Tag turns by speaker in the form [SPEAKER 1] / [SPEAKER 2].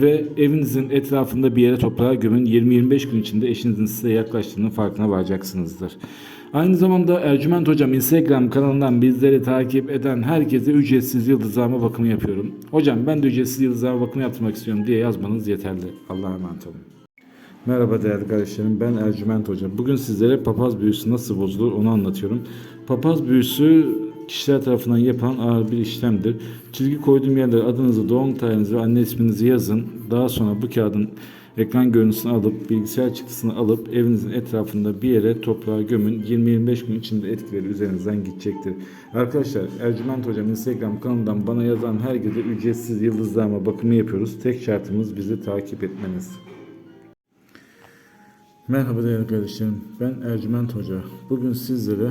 [SPEAKER 1] ve evinizin etrafında bir yere toprağa gömün. 20-25 gün içinde eşinizin size yaklaştığının farkına varacaksınızdır. Aynı zamanda Ercüment Hocam Instagram kanalından bizleri takip eden herkese ücretsiz yıldızlama bakımı yapıyorum. Hocam ben de ücretsiz yıldızlama bakımı yaptırmak istiyorum diye yazmanız yeterli. Allah'a emanet olun. Merhaba değerli kardeşlerim ben Ercüment Hoca. Bugün sizlere papaz büyüsü nasıl bozulur onu anlatıyorum. Papaz büyüsü kişiler tarafından yapılan ağır bir işlemdir. Çizgi koyduğum yerlere adınızı, doğum tarihinizi ve anne isminizi yazın. Daha sonra bu kağıdın ekran görüntüsünü alıp bilgisayar çıktısını alıp evinizin etrafında bir yere toprağa gömün. 20-25 gün içinde etkileri üzerinizden gidecektir. Arkadaşlar Ercüment Hocam Instagram kanalından bana yazan herkese ücretsiz yıldızlama bakımı yapıyoruz. Tek şartımız bizi takip etmeniz. Merhaba değerli kardeşlerim. Ben Ercüment Hoca. Bugün sizlere